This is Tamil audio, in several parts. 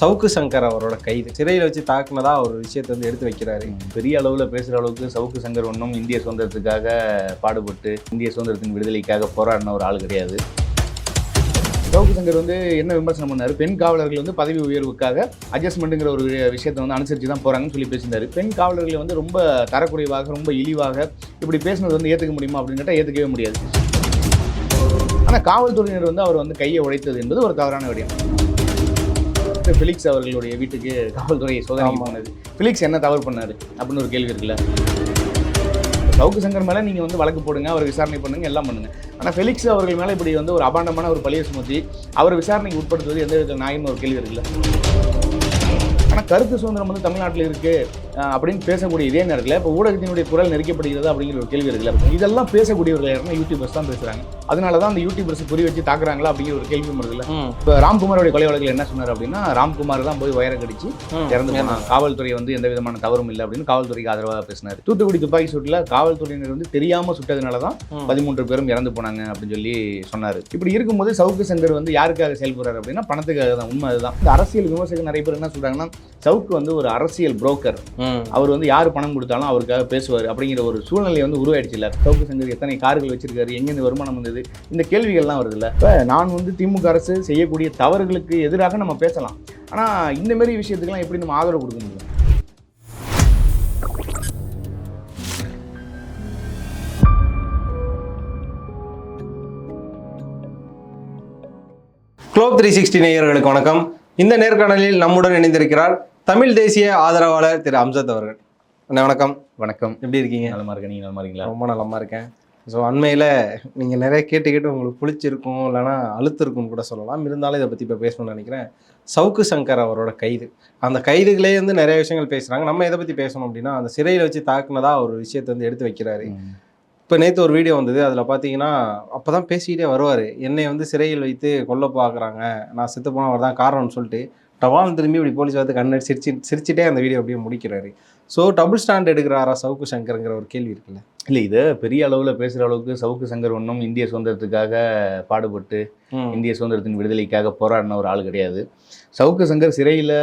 சவுக்கு சங்கர் அவரோட கைது சிறையில் வச்சு தாக்குனதா ஒரு விஷயத்தை வந்து எடுத்து வைக்கிறாரு. பெரிய அளவில் பேசுகிற அளவுக்கு சவுக்கு சங்கர் ஒன்றும் இந்திய சுதந்திரத்துக்காக பாடுபட்டு இந்திய சுதந்திரத்தின் விடுதலைக்காக போராடின ஒரு ஆள் கிடையாது. சவுக்கு சங்கர் வந்து என்ன விமர்சனம் பண்ணாரு? பெண் காவலர்கள் வந்து பதவி உயர்வுக்காக அட்ஜஸ்ட்மெண்ட்டுங்கிற ஒரு விஷயத்தை வந்து அனுசரித்து தான் போகிறாங்கன்னு சொல்லி பேசியிருந்தாரு. பெண் காவலர்களை வந்து ரொம்ப தரக்குறைவாக ரொம்ப இழிவாக இப்படி பேசுனது வந்து ஏற்றுக்க முடியுமா அப்படின்னு கேட்டால் ஏற்றுக்கவே முடியாது. ஆனால் காவல்துறையினர் வந்து அவர் வந்து கையை உடைத்தது என்பது ஒரு தவறான விடயம். ஃபிலிக்ஸ் அவர்களுடைய வீட்டுக்கு காவல்துறை சோதனை. பண்ணது. ஃபிலிக்ஸ் என்ன தவறு பண்ணாரு அப்படின்னு ஒரு கேள்வி இருக்குல்ல? சவுக்கு சங்கர் மேலே நீங்கள் வந்து வழக்கு போடுங்க அவர் விசாரணை பண்ணுங்க எல்லாம் பண்ணுங்க. ஆனால் ஃபெலிக்ஸ் அவர்கள் மேலே இப்படி வந்து ஒரு அபாண்டமான ஒரு பழியை சுமத்தி அவர் விசாரணைக்கு உட்படுத்துவது எந்த விதத்தில் நியாயம்னு ஒரு கேள்வி இருக்குல்ல? ஆனால் கருத்து சுதந்திரம் வந்து தமிழ்நாட்டில் இருக்கு. அஹ், அப்படின்னு பேசக்கூடிய இதே நேரத்தில் இப்போ ஊடகத்தினுடைய குரல் நெரிக்கப்படுகிறது அப்படிங்கிற ஒரு கேள்வி இருக்குல்ல? இதெல்லாம் பேசக்கூடியவர்கள் யாருன்னா யூடியூபர்ஸ் தான் பேசுகிறாங்க அதனால தான் அந்த யூடியூபர்ஸ் புரி வச்சு தாக்குறாங்களா அப்படிங்கிற ஒரு கேள்வி வருதுல்ல இப்போ ராம்குமாரோட கொலை வழக்கில் என்ன சொன்னார் அப்படின்னா ராம்குமார் தான் போய் வயரை கடிச்சு இறந்து போனாங்க. காவல்துறை வந்து எந்த விதமான தவறும் இல்லை அப்படின்னு காவல்துறைக்கு ஆதரவாக பேசினார். தூத்துக்குடி துப்பாக்கி சூட்டில் காவல்துறையினர் வந்து தெரியாம சுட்டதுனால தான் பதிமூன்று பேரும் இறந்து போனாங்க அப்படின்னு சொல்லி சொன்னார். இப்படி இருக்கும்போது சவுக்கு சங்கர் வந்து யாருக்காக செயல்படுறாரு அப்படின்னா பணத்துக்காக தான். உண்மை அதுதான். இந்த அரசியல் விமர்சகர் நிறைய பேர் என்ன சொல்றாங்கன்னா சவுக்கு வந்து ஒரு அரசியல் புரோக்கர் அவர் வந்து யார் பணம் கொடுத்தாலும் அவருக்காக பேசுவார் அப்படிங்கிற ஒரு சூழ்நிலை வந்து உருவாயிடுச்சு இல்லை. சவுக்கு சங்கர் எத்தனை கார்கள் வச்சிருக்காரு எங்கேருந்து வருமானம் வந்தது இந்த கேள்விகள்லாம் வருதுல்ல இப்போ நான் வந்து திமுக அரசு செய்யக்கூடிய தவறுகளுக்கு எதிராக நம்ம பேசலாம். ஆனால் இந்த மாதிரி விஷயத்துக்கெல்லாம் எப்படி நம்ம ஆதரவு கொடுக்க முடியும்? குளோப் த்ரீ சிக்ஸ்டி நேயர்களுக்கு வணக்கம். இந்த நேர்காணலில் நம்முடன் இணைந்திருக்கிறார் தமிழ் தேசிய ஆதரவாளர் திரு அம்சத் அவர்கள். அண்ணா வணக்கம். வணக்கம். எப்படி இருக்கீங்க? நலமா இருக்க நீங்க நலமா இருக்கீங்களா? ரொம்ப நலமா இருக்கேன். ஸோ அண்மையில் நீங்கள் நிறைய கேட்டு கேட்டு உங்களுக்கு புளிச்சிருக்கும் இல்லைன்னா அழுத்திருக்கும்னு கூட சொல்லலாம். இருந்தாலும் இதை பற்றி இப்போ பேசணும்னு நினைக்கிறேன். சவுக்கு சங்கர் அவரோட கைது. அந்த கைதுகளே வந்து நிறைய விஷயங்கள் பேசுகிறாங்க நம்ம எதை பற்றி பேசணும் அப்படின்னா அந்த சிறையில் வச்சு தாக்குனதா ஒரு விஷயத்தை வந்து எடுத்து வைக்கிறாரு. இப்போ நேற்று ஒரு வீடியோ வந்தது. அதில் பார்த்தீங்கன்னா அப்போ தான் பேசிக்கிட்டே வருவார். என்னை வந்து சிறையில் வைத்து கொல்ல பார்க்குறாங்க. நான் செத்து போனவர் தான் காரணம்னு சொல்லிட்டு டவால் திரும்பி இப்படி போலீஸ் வந்து கண்ணடி சிரிச்சு சிரிச்சிட்டே அந்த வீடியோ அப்படியே முடிக்கிறாரு. ஸோ டபுள் ஸ்டாண்ட் எடுக்கிறாரா சவுக்கு சங்கருங்கிற ஒரு கேள்வி இருக்குல்ல? இல்லை இதை பெரிய அளவில் பேசுகிற அளவுக்கு சவுக்கு சங்கர் ஒன்றும் இந்திய சுதந்திரத்துக்காக பாடுபட்டு இந்திய சுதந்திரத்தின் விடுதலைக்காக போராடின ஒரு ஆள் கிடையாது. சவுக்கு சங்கர் சிறையில்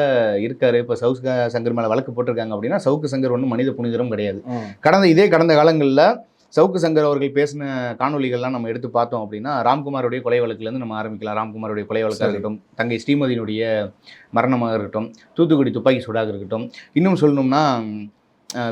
இருக்காரு. இப்போ சவுக்கு சங்கர் மேலே வழக்கு போட்டிருக்காங்க அப்படின்னா சவுக்கு சங்கர் ஒன்றும் மனித புனிதரும் கிடையாது. கடந்த இதே கடந்த காலங்களில் சவுக்கு சங்கர் அவர்கள் பேசின காணொலிகள்லாம் நம்ம எடுத்து பார்த்தோம் அப்படின்னா ராம்குமாருடைய கொலை வழக்குலேருந்து நம்ம ஆரம்பிக்கலாம் ராம்குமாருடைய கொலை வழக்காக. இருக்கட்டும் தங்கை ஸ்ரீமதியினுடைய மரணமாக இருக்கட்டும் தூத்துக்குடி துப்பாக்கி சூடாக இருக்கட்டும் இன்னும் சொல்லணும்னா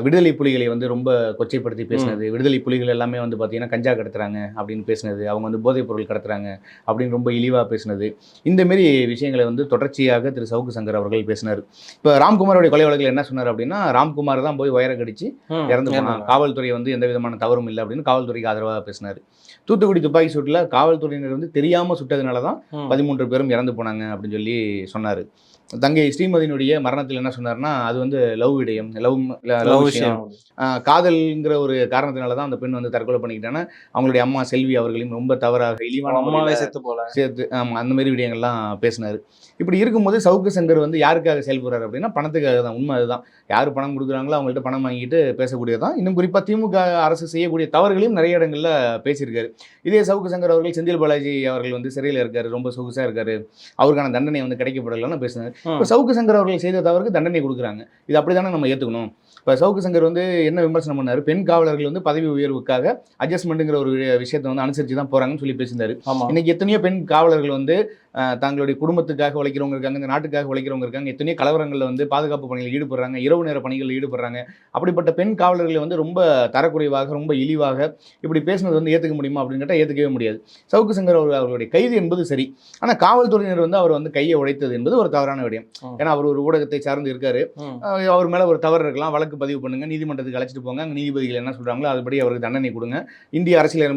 விடுதலை புலிகளை வந்து ரொம்ப கொச்சைப்படுத்தி பேசினது. விடுதலை புலிகள் எல்லாமே வந்து பார்த்தீங்கன்னா கஞ்சா கடத்துறாங்க அப்படின்னு பேசினது. அவங்க வந்து போதைப் பொருள் கடத்துறாங்க அப்படின்னு ரொம்ப இழிவாக பேசினது. இந்த மாரி விஷயங்களை வந்து தொடர்ச்சியாக திரு சவுக்கு சங்கர் அவர்கள் பேசினார். இப்போ ராம்குமாரோடைய கொலை வழக்கில் என்ன சொன்னார் அப்படின்னா ராம்குமார் தான் போய் வயரை கடிச்சு. இறந்து போனான். காவல்துறை வந்து எந்த விதமான தவறும் இல்லை அப்படின்னு காவல்துறைக்கு ஆதரவாக பேசினார். தூத்துக்குடி துப்பாக்கி சூட்டில் காவல்துறையினர் வந்து தெரியாமல் சுட்டதுனால தான். பதிமூன்று பேரும் இறந்து போனாங்க அப்படின்னு சொல்லி சொன்னார். தங்கை ஸ்ரீமதியினுடைய மரணத்தில் என்ன சொன்னார்னா அது வந்து லவ் விடயம் லவ் லவ் விஷயம். காதல்ங்கிற ஒரு காரணத்தினால தான் அந்த பெண் வந்து தற்கொலை பண்ணிக்கிட்டாங்கன்னா அவங்களுடைய அம்மா செல்வி அவர்களையும் ரொம்ப தவறாக இழிவான அம்மாவே செத்து போல. சேர்த்து ஆமாம் அந்த மாதிரி விடயங்கள்லாம் பேசினார். இப்படி இருக்கும்போது சவுக்கு சங்கர் வந்து யாருக்காக செயல்படுறாரு அப்படின்னா பணத்துக்காக தான். உண்மை அதுதான். யார் பணம் கொடுக்குறாங்களோ அவங்கள்ட்ட பணம் வாங்கிட்டு பேசக்கூடியதான் இன்னும் குறிப்பாக திமுக அரசு செய்யக்கூடிய தவறுகளையும் நிறைய இடங்களில் பேசியிருக்காரு. இதே சவுக்கு சங்கர் அவர்கள் செந்தில் பாலாஜி அவர்கள் வந்து சிறையில் இருக்காரு ரொம்ப சொகுசாக இருக்காரு. அவருக்கான தண்டனை வந்து கிடைக்கப்படலைன்னு பேசினார். இப்போ சவுக்கு சங்கர் அவர்கள் செய்த தவறுக்கு தண்டனை கொடுக்குறாங்க. இது அப்படி தானே நம்ம ஏற்றுக்கணும் இப்போ சவுக்கு சங்கர் வந்து என்ன விமர்சனம் பண்ணார்? பெண் காவலர்கள் வந்து பதவி உயர்வுக்காக அட்ஜஸ்ட்மெண்ட்டுங்கிற ஒரு விஷயத்தை வந்து அனுசரித்து தான் போகிறாங்கன்னு சொல்லி பேசியிருந்தாரு. இன்னைக்கு எத்தனையோ பெண் காவலர்கள் வந்து தங்களுடைய குடும்பத்துக்காக உழைக்கிறவங்க இருக்காங்க இந்த நாட்டுக்காக உழைக்கிறவங்க இருக்காங்க எத்தனையோ கலவரங்களில் வந்து பாதுகாப்பு பணிகளில் ஈடுபடுறாங்க இரவு நேர பணிகளில் ஈடுபடுறாங்க. அப்படிப்பட்ட பெண் காவலர்களை வந்து ரொம்ப தரக்குறைவாக ரொம்ப இழிவாக இப்படி பேசுனது வந்து ஏற்றுக்க முடியுமா அப்படின்னு கேட்டால் ஏற்றுக்கவே முடியாது. சவுக்கு சங்கர் அவர் அவர்களுடைய கைது என்பது சரி. ஆனால் காவல்துறையினர் வந்து அவர் வந்து கையை உடைத்தது என்பது ஒரு தவறான விடயம். ஏன்னா அவர் ஒரு ஊடகத்தை சார்ந்து இருக்காரு. அவர் மேலே ஒரு தவறு இருக்கலாம் வழக்கு பதிவு பண்ணுங்க நீதிமன்றத்துக்கு அழைச்சிட்டு போங்க. அங்கே நீதிபதிகள் என்ன சொல்கிறாங்களோ அதுபடி அவருக்கு தண்டனை கொடுங்க. இந்திய அரசியல்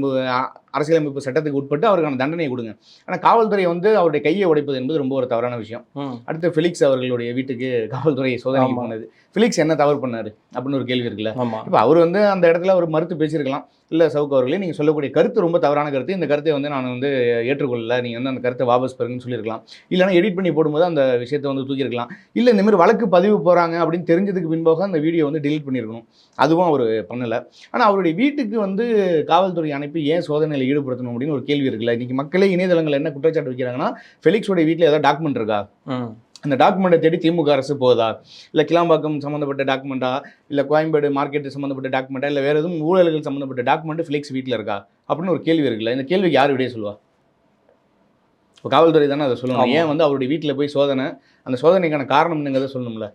அரசியலமைப்பு சட்டத்துக்கு உட்பட்டு அவருக்கான தண்டனை கொடுங்க. ஆனால் காவல்துறை வந்து அவருடைய கையை உடைப்பது என்பது ரொம்ப ஒரு தவறான விஷயம். அடுத்து ஃபிலிக்ஸ் அவர்களுடைய வீட்டுக்கு காவல்துறை சோதனை. பண்ணது ஃபிலிக்ஸ் என்ன தவறு பண்ணாரு அப்படின்னு ஒரு கேள்வி இருக்குல்ல? இப்போ அவர் வந்து அந்த இடத்துல அவர் மறுத்து பேசியிருக்கலாம். இல்லை சவுக்கு அவர்களே நீங்கள் சொல்லக்கூடிய கருத்து ரொம்ப தவறான கருத்து. இந்த கருத்தை வந்து நான் வந்து ஏற்றுக்கொள்ளல. நீங்கள் வந்து அந்த கருத்தை வாபஸ் பெறுங்கன்னு சொல்லியிருக்கலாம். இல்லைன்னா எடிட் பண்ணி போடும்போது அந்த விஷயத்தை வந்து தூக்கியிருக்கலாம். இல்லை இந்த மாதிரி வழக்கு பதிவு போகிறாங்க அப்படின்னு தெரிஞ்சதுக்கு பின்பாக அந்த வீடியோ வந்து delete பண்ணியிருக்கணும். அதுவும் அவர் பண்ணலை. ஆனால் அவருடைய வீட்டுக்கு வந்து காவல்துறை அனுப்பி ஏன் சோதனையில் ஈடுபடுத்தணும் அப்படின்னு ஒரு கேள்வி இருக்குல்ல? இன்னைக்கு மக்களே இணையதளங்கள் என்ன குற்றச்சாட்டு வைக்கிறாங்கன்னா ஃபெலிக்ஸோட வீட்டில் ஏதாவது டாக்குமெண்ட் இருக்கா. அந்த டாக்குமெண்ட்டை தேடி திமுக அரசு போகுதா இல்லை கிளாம்பாக்கம் சம்மந்தப்பட்ட டாக்குமெண்ட்டா இல்லை கோயம்பேடு மார்க்கெட் சம்மந்தப்பட்ட டாக்குமெண்ட்டா இல்லை வேறு எதுவும் ஊழல்கள் சம்மந்தப்பட்ட டாக்குமெண்ட் ஃபிளிக்ஸ் வீட்டில் இருக்கா? அப்படின்னு ஒரு கேள்வி இருக்குல்ல? இந்த கேள்விக்கு யார் விடைய சொல்லுவா? இப்போ காவல்துறை தானே அதை சொல்லணும். ஏன் வந்து அவருடைய வீட்டில் போய் சோதனை அந்த சோதனைக்கான காரணம் என்னங்கிறத சொல்லணும்ல.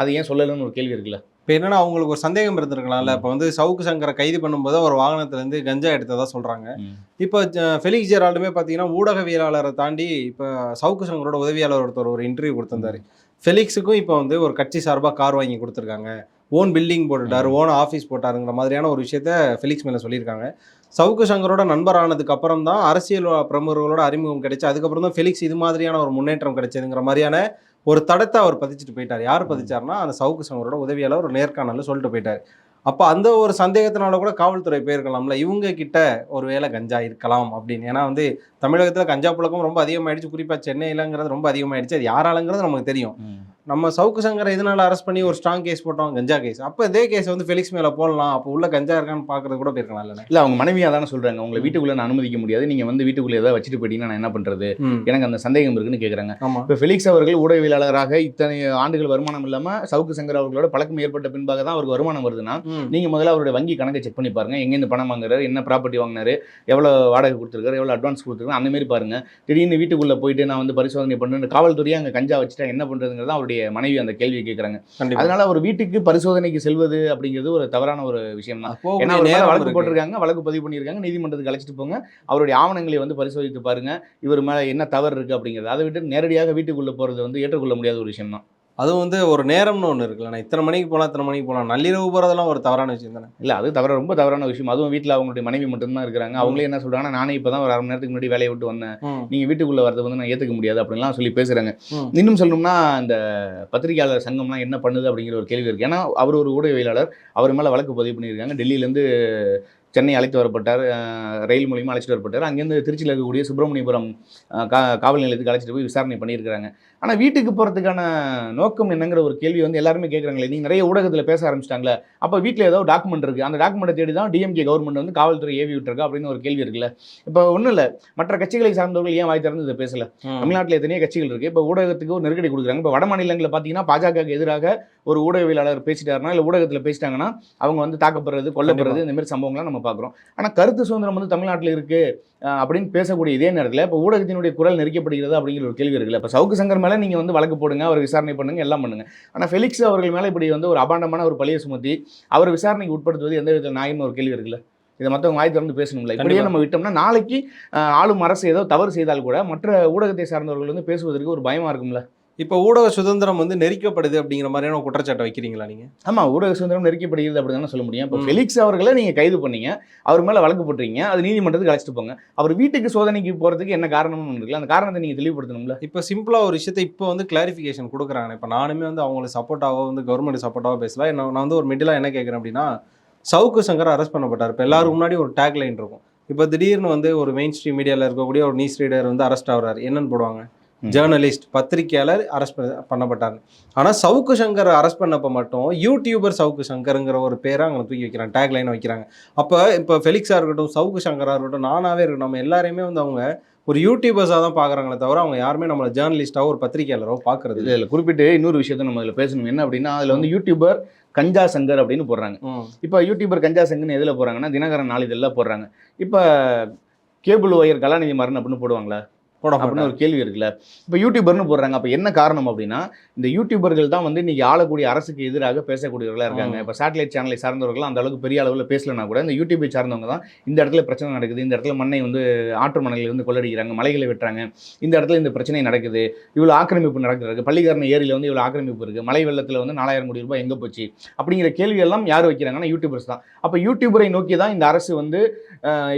அது ஏன் சொல்லலைன்னு ஒரு கேள்வி இருக்குல்ல? இப்போ என்னன்னா அவங்களுக்கு ஒரு சந்தேகம் இருந்திருக்கலாம்ல. இப்போ வந்து சவுக்கு சங்கரை கைது பண்ணும்போது ஒரு வாகனத்துல இருந்து கஞ்சா எடுத்ததா சொல்றாங்க. இப்போ ஃபெலிக்ஸ் ஜெரால்டுமே பார்த்தீங்கன்னா ஊடகவியலாளரை தாண்டி இப்போ சவுக்கு சங்கரோட உதவியாளர் ஒருத்தர் ஒரு இன்டர்வியூ கொடுத்திருந்தாரு. ஃபெலிக்ஸுக்கும் இப்போ வந்து ஒரு கட்சி சார்பாக கார் வாங்கி கொடுத்துருக்காங்க. ஓன் பில்டிங் போட்டுட்டாரு ஓன் ஆஃபீஸ் போட்டாருங்கிற மாதிரியான ஒரு விஷயத்த ஃபெலிக்ஸ் மேலே சொல்லியிருக்காங்க. சவுக்கு சங்கரோட நண்பர் ஆனதுக்கு அப்புறம் தான் அரசியல் பிரமுகர்களோட அறிமுகம் கிடைச்சு அதுக்கப்புறம் தான் ஃபெலிக்ஸ் இது மாதிரியான ஒரு முன்னேற்றம் கிடைச்சதுங்கிற மாதிரியான ஒரு தடத்தை அவர் பதிச்சுட்டு போயிட்டார். யார் பதிச்சாருன்னா அந்த சவுக்கு சங்கரோட உதவியாளர் ஒரு நேர்காணல்ல சொல்லிட்டு போயிட்டார். அப்போ அந்த ஒரு சந்தேகத்தினால கூட காவல்துறை போயிருக்கலாம்ல இவங்க கிட்ட ஒருவேளை கஞ்சா இருக்கலாம் அப்படின்னு. ஏன்னா வந்து தமிழகத்தில் கஞ்சா புழக்கம் ரொம்ப அதிகமாயிடுச்சு. குறிப்பாக சென்னையிலங்கிறது ரொம்ப அதிகமாயிடுச்சு. அது யாராலங்கிறது நமக்கு தெரியும். நம்ம சவுக்கு சங்கரை இதனால அரெஸ்ட் பண்ணி ஒரு ஸ்ட்ராங் கேஸ் போட்டோம்? கஞ்சா கேஸ் அப்போ இதே கேஸ் வந்து ஃபெலிக்ஸ் மேலே போடலாம். அப்போ உள்ள கஞ்சா இருக்கான்னு பார்க்கறது கூட போயிருக்கலாம் இல்லைண்ணே? இல்லை அவங்க மனைவியாக தானே சொல்கிறாங்க உங்களை வீட்டுக்குள்ளே நான் அனுமதிக்க முடியாது. நீங்கள் வந்து வீட்டுக்குள்ளே ஏதாவது வச்சுட்டு போயிட்டீங்கன்னா நான் என்ன பண்ணுறது எனக்கு அந்த சந்தேகம் இருக்குன்னு கேட்குறாங்க இப்போ ஃபெலிக்ஸ் அவர்கள் ஊடகவியலாளராக இத்தனை ஆண்டுகள் வருமானம் இல்லாமல் சவுக்கு சங்கர் அவர்களோட பழக்கம் ஏற்பட்ட பின்பாக தான் அவருக்கு வருமானம் வருதுன்னா நீங்கள் முதல்ல அவருடைய வங்கி கணக்கை செக் பண்ணி பாருங்க. எங்கேருந்து பணம் வாங்குறாரு? என்ன ப்ராப்பர்ட்டி வாங்கினாரு? எவ்வளோ வாடகை கொடுத்துருக்காரு? எவ்வளோ அட்வான்ஸ் கொடுத்துருக்காரு? அந்த மாதிரி பாருங்க. திடீர்னு வீட்டுக்குள்ளே போயிட்டு நான் வந்து பரிசோதனை பண்ணுறேன் காவல்துறையை அங்கே கஞ்சா வச்சுட்டா என்ன பண்ணுறதுங்கிறது அவருடைய மனைவி அந்த கேள்வியை கேட்குறாங்க அதனால அவர் வீட்டுக்கு பரிசோதனைக்கு செல்வது அப்படிங்கிறது ஒரு தவறான ஒரு விஷயம் தான் ஏன்னா வழக்கு. போட்டிருக்காங்க வழக்கு பதிவு பண்ணியிருக்காங்க நீதிமன்றத்துக்கு அழைச்சிட்டு போங்க. அவருடைய ஆவணங்களை வந்து பரிசோதித்து பாருங்க. இவர் மேல என்ன தவறு இருக்கு அப்படிங்கிறது. அதை விட்டு நேரடியாக வீட்டுக்குள்ள போறது வந்து ஏற்றுக்கொள்ள முடியாத ஒரு விஷயம் தான் அதுவும் வந்து ஒரு நேரம்னு ஒன்று இருக்குல்லண்ணா இத்தனை மணிக்கு போகலாம் இத்தனை மணிக்கு போகலாம் நள்ளிரவு போகிறதெல்லாம் ஒரு தவறான விஷயம் தானே? இல்ல அது தவிர ரொம்ப தவறான விஷயம். அதுவும் வீட்டில் அவங்களுடைய மனைவி மட்டும்தான் இருக்கிறாங்க. அவங்களே என்ன சொல்றாங்கன்னா நானே இப்பதான் ஒரு அரை மணி நேரத்துக்கு முன்னாடி வேலையை விட்டு வந்தேன். ம். நீங்க வீட்டுக்குள்ள வரதை வந்து நான் ஏத்துக்க முடியாது அப்படின்லாம் சொல்லி பேசுறாங்க. ம். இன்னும் சொல்லணும்னா இந்த பத்திரிகையாளர் சங்கம்லாம் என்ன பண்ணுது அப்படிங்கிற ஒரு கேள்வி இருக்கு. ஏன்னா அவர் ஒரு ஊடகவியலாளர். அவர் மேல வழக்கு பதிவு பண்ணியிருக்காங்க. டெல்லியில இருந்து சென்னை அழைத்து வரப்பட்டார் ரயில் மூலியமா அழைச்சிட்டு வரப்பட்டார். அங்கேருந்து திருச்சியில் இருக்கக்கூடிய சுப்பிரமணியபுரம் கா காவல் நிலையத்துக்கு அழைச்சிட்டு போய் விசாரணை பண்ணியிருக்காங்க ஆனால் வீட்டுக்கு போகிறதுக்கான நோக்கம் என்னங்கிற ஒரு கேள்வி வந்து எல்லாருமே கேட்குறாங்களே நீங்கள் நிறைய ஊடகத்தில் பேச ஆரம்பிச்சிட்டாங்களே அப்போ வீட்டில் ஏதோ டாக்குமெண்ட் இருக்குது அந்த டாக்குமெண்ட்டை தேடி தான் டிஎம்கே கவர்மெண்ட் வந்து காவல்துறை ஏவி விட்டுருக்கு அப்படின்னு ஒரு கேள்வி இருக்குல்ல. இப்போ ஒன்றும் இல்லை மற்ற கட்சிகளை சார்ந்தவர்கள் ஏன் வாய் திறந்து இதை பேசல. தமிழ்நாட்டில் எத்தனையோ கட்சிகள் இருக்கு. இப்போ ஊடகத்துக்கு ஒரு நெருக்கடி கொடுக்குறாங்க. இப்போ வட மாநிலங்களில் பார்த்தீங்கன்னா பாஜகவுக்கு எதிராக ஒரு ஊடகவியலாளர் பேசிட்டாருன்னா இல்லை ஊடகத்தில் பேசிட்டாங்கன்னா அவங்க வந்து தாக்கப்படுறது கொல்லப்படுறது இந்த மாதிரி சம்பவங்கள்லாம் நம்ம பார்க்குறோம். ஆனால் கருத்து சுதந்திரம் வந்து தமிழ்நாட்டில் இருக்கு அஹ், அப்படின்னு பேசக்கூடிய இதே நேரத்தில் இப்போ ஊடகத்தினுடைய குரல் நெரிக்கப்படுகிறது அப்படிங்கிற ஒரு கேள்வி இருக்குல்ல. இப்போ சவுக்கு சங்கர் மேலே நீங்கள் வந்து வழக்கு போடுங்க அவர் விசாரணை பண்ணுங்க எல்லாம் பண்ணுங்க. ஆனால் ஃபெலிக்ஸ் அவர்கள் மேலே இப்படி வந்து ஒரு அபாண்டமான ஒரு பழியை சுமத்தி அவர் விசாரணைக்கு உட்படுத்துவது எந்த விதத்தில் நியாயம்னு ஒரு கேள்வி இருக்குல்ல. இதை மற்றவங்க வாய் திறந்து பேசணும்ல. இப்படியே. நம்ம விட்டோம்னா நாளைக்கு ஆளும் அரசு ஏதோ தவறு செய்தால் கூட மற்ற ஊடகத்தை சார்ந்தவர்கள் வந்து பேசுவதற்கு ஒரு பயமா இருக்கும்ல. இப்போ ஊடக சுதந்திரம் வந்து நெரிக்கப்படுது அப்படிங்கிற மாதிரியான ஒரு குற்றச்சாட்டை வைக்கிறீங்களா நீங்க? ஆமா ஊடக சுதந்திரம் நெருக்கப்படுகிறது அப்படி தானே சொல்ல முடியும். இப்போ. ஃபெலிக்ஸ் அவர்களை நீங்க கைது பண்ணீங்க அவர் மேல வழக்கு போட்டுறீங்க அது நீதிமன்றத்துக்கு அழைச்சிட்டு போங்க. அவர் வீட்டுக்கு சோதனைக்கு போறதுக்கு என்ன காரணம்னு இருக்குல்ல? அந்த காரணத்தை நீங்க தெளிவுபடுத்தணும்ல? இப்போ சிம்பிளாக ஒரு விஷயத்தை இப்போ வந்து கிளாரிஃபிகேஷன் கொடுக்குறாங்க. இப்போ நானுமே வந்து அவங்களுக்கு சப்போர்ட்டாவோ வந்து கவர்மெண்ட் சப்போர்ட்டாவோ பேசல. என்ன நான் வந்து ஒரு மிடிலாக என்ன கேட்குறேன் அப்படின்னா சவுக்கு சங்கர் அரெஸ்ட் பண்ணப்பட்டார். இப்போ எல்லாரும் முன்னாடி ஒரு டேக் லைன் இருக்கும். இப்போ திடீர்னு வந்து ஒரு மெயின் ஸ்ட்ரீம் மீடியாவில் இருக்கக்கூடிய ஒரு நியூஸ் ரீடர் வந்து அரெஸ்ட் ஆகுறாரு. என்னன்னு போடுவாங்க. ஜேர்னலிஸ்ட் பத்திரிக்கையாளர் அரெஸ்ட் பண்ணப்பட்டார் ஆனால் சவுக்கு சங்கர் அரெஸ்ட் பண்ணப்போ மட்டும் யூடியூபர் சவுக்கு சங்கருங்கிற ஒரு பேரை அங்கே தூக்கி வைக்கிறாங்க டேக் லைனை வைக்கிறாங்க. அப்போ இப்போ ஃபெலிக்ஸாக இருக்கட்டும் சவுக்கு சங்கராக இருக்கட்டும் நானாவே இருக்கட்டும் நம்ம எல்லாரையுமே வந்து அவங்க ஒரு யூடியூபர்ஸாக தான் பார்க்குறாங்களே தவிர அவங்க யாருமே நம்மளை ஜேர்னலிஸ்டாவோ ஒரு பத்திரிக்கையாளரோ பார்க்கறது இல்ல. இல்ல குறிப்பிட்டு இன்னொரு விஷயத்த நம்ம இதில் பேசணும். என்ன அப்படின்னா அதுல வந்து யூடியூபர் கஞ்சா சங்கர் அப்படின்னு போடுறாங்க. இப்போ யூடியூபர் கஞ்சா சங்கர்னு எதில் போடுறாங்கன்னா தினகரன் நாளிதழில் போடுறாங்க. இப்போ கேபிள் ஒயர் கலாநிதி மரண் அப்படின்னு போடுவாங்களா? போட அப்படின்னு ஒரு கேள்வி இருக்குல்ல. இப்போ யூடியூபர்னு போடுறாங்க. அப்போ என்ன காரணம் அப்படின்னா இந்த யூடியூபர்கள் தான் வந்து இன்னைக்கு ஆளக்கூடிய அரசுக்கு எதிராக பேசக்கூடியவர்களாக இருக்காங்க. இப்போ சேட்டலைட் சேனலை சார்ந்தவர்கள் அந்த அளவுக்கு பெரிய அளவில் பேசலனா கூட இந்த யூடியூபை சார்ந்தவங்க தான் இந்த இடத்துல பிரச்சனை நடக்குது. இந்த இடத்துல மண்ணை வந்து ஆற்று மணலில் வந்து கொள்ளடிக்கிறாங்க மலைகளை வெட்டுறாங்க. இந்த இடத்துல இந்த பிரச்சனை நடக்குது. இவ்வளோ ஆக்கிரமிப்பு நடக்குது. பள்ளிக்கரண ஏரியில் வந்து இவ்வளோ ஆக்கிரமிப்பு இருக்குது மலை வெள்ளத்தில் வந்து நாலாயிரம் கோடி ரூபாய் எங்கே போச்சு? அப்படிங்கிற கேள்வி எல்லாம் யார் வைக்கிறாங்கன்னா யூடியூபர்ஸ் தான். அப்போ யூடியூபரை நோக்கி தான் இந்த அரசு வந்து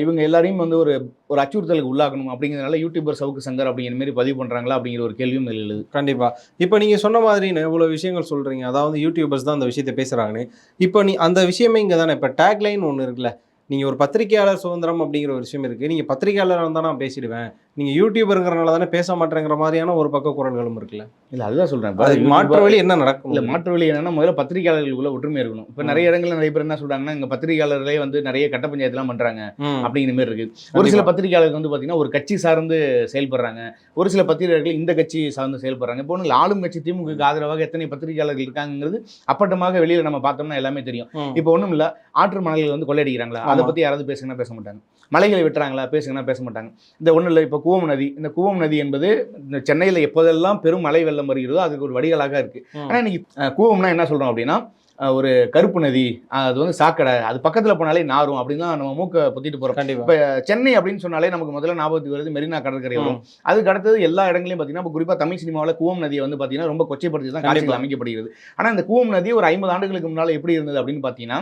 இவங்க எல்லாரையும் வந்து ஒரு ஒரு அச்சுறுத்தலுக்கு உள்ளாக்கணும் அப்படிங்கிறதுனால யூடியூபர் சவுக்கு சங்கர் அப்படிங்கிற மாதிரி பதிவு பண்ணுறாங்களா அப்படிங்கிற ஒரு கேள்வியும் எழுது. கண்டிப்பாக இப்போ நீங்கள் சொன்ன மாதிரி இவ்வளோ விஷயங்கள் சொல்கிறீங்க அதாவது யூடியூபர்ஸ் தான் அந்த விஷயத்தை பேசுகிறாங்கன்னு இப்போ நீ அந்த விஷயமே இங்கே தானே இப்போ டேக் லைன் ஒன்று இருக்குல்ல. நீங்கள் ஒரு பத்திரிகையாளர் சுதந்திரம் அப்படிங்கிற ஒரு விஷயம் இருக்குது நீங்கள் பத்திரிகையாளராக இருந்தால் நான் பேசிடுவேன். நீங்க யூடியூபருங்கிறனால தானே பேச மாட்டேங்கிற மாதிரியான ஒரு பக்க குரல்களும் இருக்குல்ல? இல்ல அதுதான் சொல்றேன். மாற்று வழி என்ன நடக்கும் இல்ல மாற்று வழி என்னன்னா முதல்ல பத்திரிகையாளர்களுக்குள்ள ஒற்றுமை இருக்கணும். இப்ப நிறைய இடங்கள்ல நிறைய பேர் என்ன சொல்றாங்கன்னா இங்க பத்திரிகையாளர்களே வந்து நிறைய கட்ட பஞ்சாயத்துலாம் பண்றாங்க ம். அப்படிங்கிற மாதிரி இருக்கு. ஒரு சில பத்திரிகையாளர்கள் வந்து பாத்தீங்கன்னா ஒரு கட்சி சார்ந்து செயல்படுறாங்க. ஒரு சில பத்திரிகையாளர்கள் இந்த கட்சி சார்ந்து செயல்படுறாங்க. இப்போ ஆளும் கட்சி திமுக ஆதரவாக எத்தனை பத்திரிகையாளர்கள் இருக்காங்கிறது அப்பட்டமாக வெளியில நம்ம பார்த்தோம்னா எல்லாமே தெரியும். இப்போ ஒண்ணும் இல்ல ஆற்று மணல்கள் வந்து கொள்ளையடிக்கிறாங்களா? அதை. பத்தி யாராவது பேசுங்கன்னா பேச மாட்டாங்க. மலைகளை வெட்டுறாங்களா பேசுங்கன்னா பேச மாட்டாங்க இந்த ஒண்ணும் இல்லை இப்போ கூவம் நதி இந்த கூவம் நதி என்பது இந்த சென்னையில எப்போதெல்லாம் பெரும் மழை வெள்ளம் வருகிறதோ அதுக்கு ஒரு வடிகளாக இருக்கு ம். ஆனா இன்னைக்கு கூவம்னா என்ன சொல்றோம் அப்படின்னா ஒரு கருப்பு நதி அது வந்து சாக்கடை அது பக்கத்துல போனாலே நாரும் அப்படின்னு தான் நம்ம மூக்க பொத்திட்டு போறோம். கண்டிப்பா. இப்ப சென்னை அப்படின்னு சொன்னாலே நமக்கு முதல்ல ஞாபகத்துக்கு வருது மெரினா கடற்கரை வரும். அதுக்கு அடுத்தது எல்லா இடங்களையும் பார்த்தீங்கன்னா இப்போ குறிப்பாக தமிழ் சினிமாவில் கூவம் நதியை வந்து பார்த்தீங்கன்னா ரொம்ப கொச்சைப்படுத்தி தான் காட்சிகள். அமைக்கப்படுகிறது. ஆனால் இந்த கூவம் நதி ஒரு ஐம்பது ஆண்டுகளுக்கு முன்னால் எப்படி இருந்தது அப்படின்னு பார்த்தீங்கன்னா